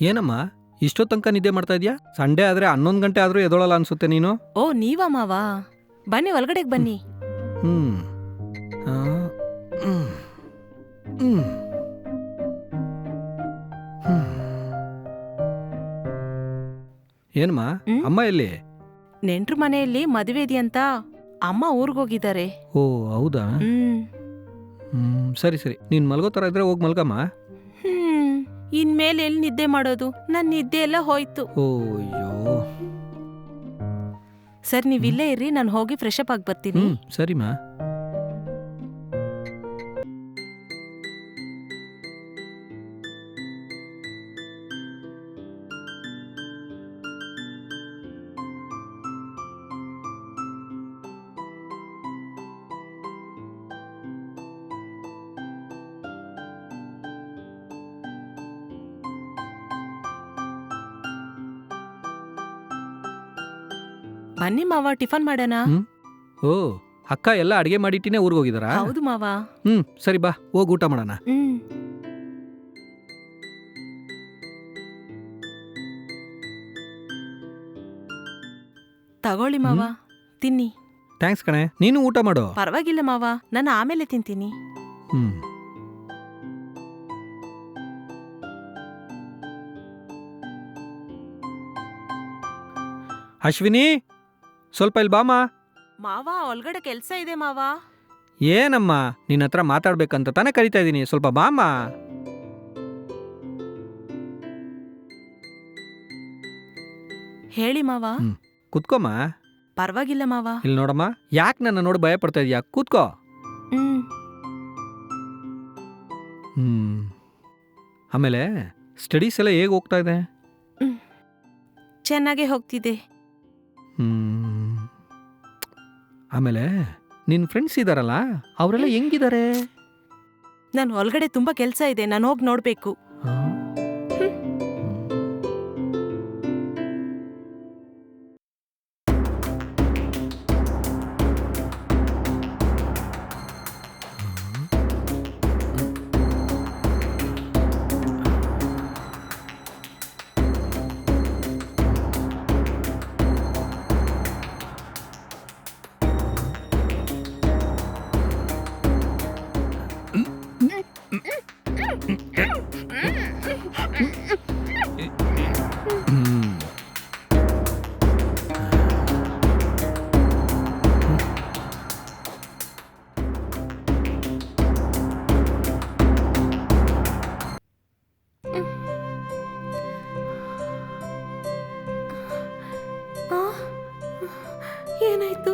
ಏನಮ್ಮ? ಇಷ್ಟೋ ತನಕ ನಿದ್ದೆ ಮಾಡ್ತಾ ಇದೀಯಾ? ಸಂಡೇ ಆದ್ರೆ ಹನ್ನೊಂದು ಗಂಟೆ ಆದ್ರೂ ಎದೊಳಲ್ಲ ಅನ್ಸುತ್ತೆ ನೀನು? ಓ ನೀವಾ ಮಾವಾ ಬನ್ನಿ ಒಳಗಡೆಗೆ ಬನ್ನಿ. ಹ್ಮ್. ಹ್ಮ್. ಹ್ಮ್. ಏನಮ್ಮ ಹ್ಮ್? ಅಮ್ಮ ಎಲ್ಲಿ? ನೆಂಟ್ರ ಮನೆಯಲ್ಲಿ ಮದುವೆ ಇದೆಯಂತ ಅಮ್ಮ ಊರ್ಗೋಗಿದ್ದಾರೆ. ಓ ಹೌದಾ? ಹ್ಮ್. ಹ್ಮ್ ಸರಿ ಸರಿ. ನೀನ್ ಮಲ್ಗೋ ತರ ಇದ್ರೆ ಹೋಗಿ ಮಲ್ಗಮ್ಮ. ಹ್ಮ್ ಇನ್ಮೇಲೆ ಎಲ್ಲಿ ನಿದ್ದೆ ಮಾಡೋದು? ನನ್ನ ನಿದ್ದೆ ಎಲ್ಲ ಹೋಯ್ತು. ಓ ಅಯ್ಯೋ ಸರ್ ನೀವ್ ಇಲ್ಲೇ ಇರ್ರಿ ನಾನು ಹೋಗಿ ಫ್ರೆಶ್ ಅಪ್ ಆಗಿ ಬರ್ತೀನಿ. ಹ್ಮ್ ಸರಿಮಾ. ಬನ್ನಿ ಮಾವ ಟಿಫನ್ ಮಾಡೋಣ. ಹ್ಮ್? ಓ ಅಕ್ಕ ಎಲ್ಲ ಅಡಿಗೆ ಮಾಡಿಟ್ಟಿನೇ ಊರಿಗೆ ಹೋಗಿದಾರಾ? ಹೌದು ಮಾವ. ಹ್ಮ್ ಸರಿ ಬಾ ಹೋಗಿ ಊಟ ಮಾಡೋಣ. ಹ್ಮ್. ತಗೊಳ್ಳಿ ಮಾವ ತಿನ್ನಿ. ಥ್ಯಾಂಕ್ಸ್ ಕಣೆ ನೀನು ಊಟ ಮಾಡು. ಪರವಾಗಿಲ್ಲ ಮಾವ ನಾನು ಆಮೇಲೆ ತಿಂತೀನಿ. ಹ್ಮ್. ಅಶ್ವಿನಿ? ಸ್ವಲ್ಪ ಇಲ್ಲಿ ಬಾಮ ಮಾವ ಒಳಗಡೆ ಕೆಲಸ ಇದೆ ಮಾವ. ಏನಮ್ಮ? ನಿನ್ನ ಹತ್ರ ಮಾತಾಡ್ಬೇಕಂತ ತಾನೇ ಕರಿತಾ ಇದ್ದೀನಿ ಸ್ವಲ್ಪ ಬಾಮ ಹೇಳಿ ಮಾವ. ಹ್ಮ್. ಕುತ್ಕೋಮ್ಮ. ಪರವಾಗಿಲ್ಲ ಮಾವ. ಇಲ್ಲಿ ನೋಡಮ್ಮ ಯಾಕೆ ನನ್ನ ನೋಡಿ ಭಯ ಪಡ್ತಾ ಇದೀಯಾ? ಕೂತ್ಕೋ. ಹ್ಮ್. ಹ್ಮ್. ಆಮೇಲೆ ಸ್ಟಡೀಸ್ ಎಲ್ಲ ಹೇಗೆ ಹೋಗ್ತಾ ಇದೆ? ಚೆನ್ನಾಗೇ ಹೋಗ್ತಿದೆ. ಹ್ಮ್. ಆಮೇಲೆ ನಿನ್ನ ಫ್ರೆಂಡ್ಸ್ ಇದಾರಲ್ಲ ಅವರೆಲ್ಲ ಹೆಂಗಿದ್ದಾರೆ ನಾನು ಒಳಗಡೆ ತುಂಬಾ ಕೆಲಸ ಇದೆ ನಾನು ಹೋಗಿ ನೋಡ್ಬೇಕು. ಏನಾಯ್ತು?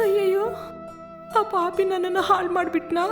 ಅಯ್ಯಯ್ಯೋ ಆ ಪಾಪಿ ನನ್ನನ್ನು ಹಾಳು ಮಾಡಿಬಿಟ್ನಾ?